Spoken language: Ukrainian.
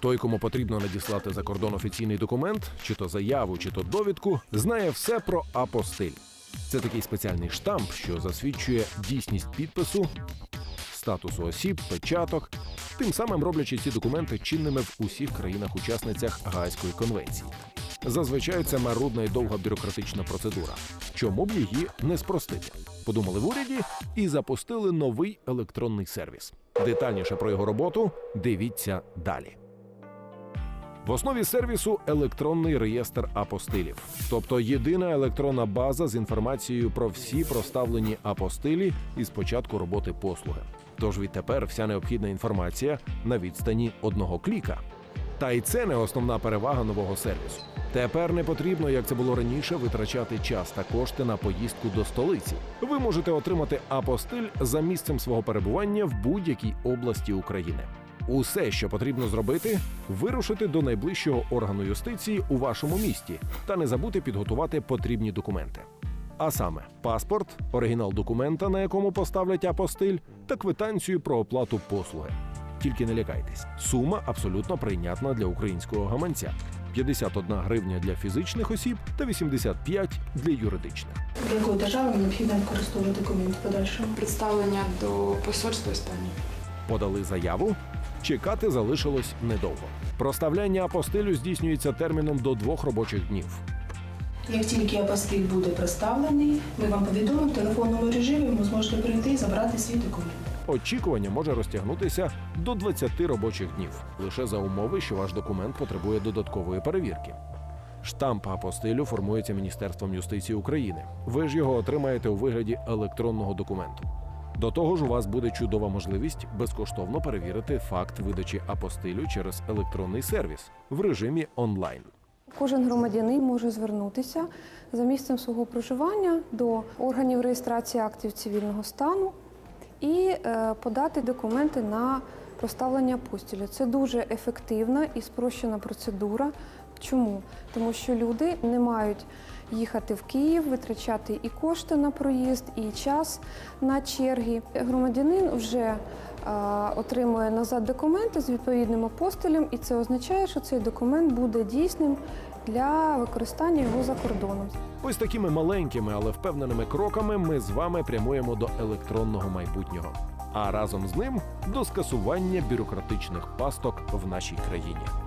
Той, кому потрібно надіслати за кордон офіційний документ, чи то заяву, чи то довідку, знає все про апостиль. Це такий спеціальний штамп, що засвідчує дійсність підпису, статусу осіб, печаток, тим самим роблячи ці документи чинними в усіх країнах-учасницях Гаазької конвенції. Зазвичай це марудна і довга бюрократична процедура. Чому б її не спростити? Подумали в уряді і запустили новий електронний сервіс. Детальніше про його роботу дивіться далі. В основі сервісу електронний реєстр апостилів, тобто єдина електронна база з інформацією про всі проставлені апостилі із початку роботи послуги. Тож відтепер вся необхідна інформація на відстані одного кліка. Та й це не основна перевага нового сервісу. Тепер не потрібно, як це було раніше, витрачати час та кошти на поїздку до столиці. Ви можете отримати апостиль за місцем свого перебування в будь-якій області України. Усе, що потрібно зробити, вирушити до найближчого органу юстиції у вашому місті та не забути підготувати потрібні документи. А саме паспорт, оригінал документа, на якому поставлять апостиль, та квитанцію про оплату послуги. Тільки не лякайтесь, сума абсолютно прийнятна для українського гаманця: 51 гривня для фізичних осіб та 85 для юридичних. Для якої держави необхідно використовувати документ в подальшому? Представлення до посольства Іспанії. Подали заяву. Чекати залишилось недовго. Проставляння апостилю здійснюється терміном до двох робочих днів. Як тільки апостиль буде представлений, ми вам повідомимо в телефонному режимі, ви зможете прийти і забрати свій документ. Очікування може розтягнутися до 20 робочих днів лише за умови, що ваш документ потребує додаткової перевірки. Штамп апостилю формується Міністерством юстиції України. Ви ж його отримаєте у вигляді електронного документу. До того ж, у вас буде чудова можливість безкоштовно перевірити факт видачі апостилю через електронний сервіс в режимі онлайн. Кожен громадянин може звернутися за місцем свого проживання до органів реєстрації актів цивільного стану і е, подати документи на проставлення апостілю. Це дуже ефективна і спрощена процедура. Чому? Тому що люди не мають їхати в Київ, витрачати і кошти на проїзд, і час на черги. Громадянин вже е, отримує назад документи з відповідним апостилем, і це означає, що цей документ буде дійсним для використання його за кордоном. Ось такими маленькими, але впевненими кроками ми з вами прямуємо до електронного майбутнього, а разом з ним до скасування бюрократичних пасток в нашій країні.